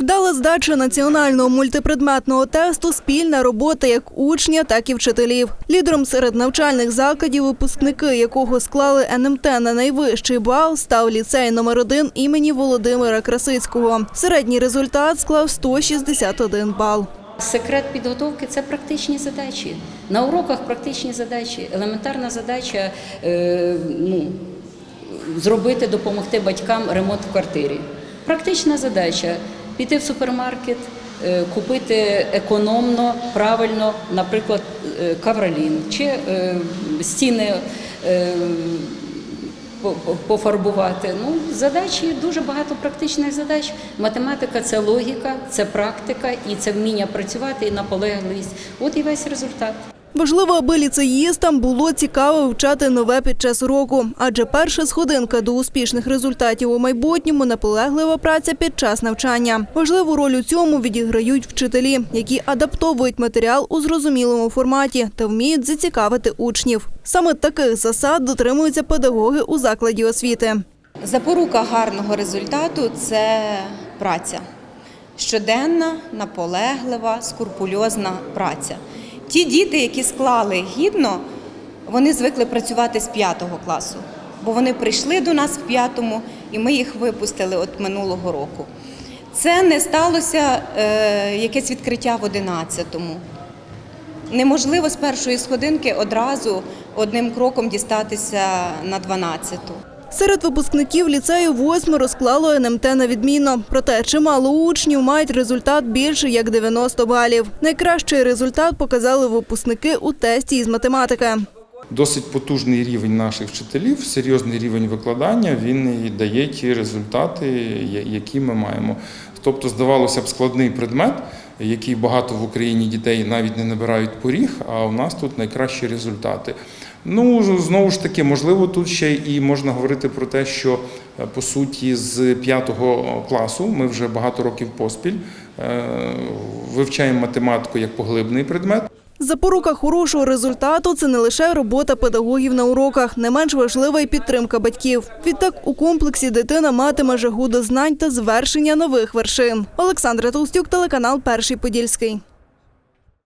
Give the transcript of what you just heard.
Вдала здача національного мультипредметного тесту спільна робота як учня, так і вчителів. Лідером серед навчальних закладів, випускники якого склали НМТ на найвищий бал, став ліцей номер 1 імені Володимира Красицького. Середній результат склав 161 бал. Секрет підготовки це практичні задачі. На уроках практичні задачі. Елементарна задача е, ну, зробити, допомогти батькам ремонт в квартирі. Практична задача піти в супермаркет, е, купити економно, правильно, наприклад, е, кавролін чи е, стіни. по- по- пофарбувати. Ну, задачі дуже багато практичних задач. Математика це логіка, це практика і це вміння працювати і наполегливість. От і весь результат. Важливо, аби ліцеїстам було цікаво вивчати нове під час уроку, адже перша сходинка до успішних результатів у майбутньому наполеглива праця під час навчання. Важливу роль у цьому відіграють вчителі, які адаптовують матеріал у зрозумілому форматі та вміють зацікавити учнів. Саме таких засад дотримуються педагоги у закладі освіти. Запорука гарного результату це праця. Щоденна, наполеглива, скрупульозна праця. Ті діти, які склали гідно, вони звикли працювати з п'ятого класу, бо вони прийшли до нас в п'ятому, і ми їх випустили от минулого року. Це не сталося е, якесь відкриття в одинадцятому. Неможливо з першої сходинки одразу одним кроком дістатися на дванадцяту. Серед випускників ліцею восьмеро склало НМТ на відмінно. Проте чимало учнів мають результат більше як 90 балів. Найкращий результат показали випускники у тесті із математики. Досить потужний рівень наших вчителів, серйозний рівень викладання. Він і дає ті результати, які ми маємо. Тобто, здавалося б, складний предмет, який багато в Україні дітей навіть не набирають поріг, а у нас тут найкращі результати. Ну знову ж таки, можливо, тут ще і можна говорити про те, що е, по суті з п'ятого класу ми вже багато років поспіль е, вивчаємо математику як поглибний предмет. Запорука хорошого результату це не лише робота педагогів на уроках, не менш важлива і підтримка батьків. Відтак у комплексі дитина матиме жагу до знань та звершення нових вершин. Олександра Толстюк, телеканал Перший Подільський.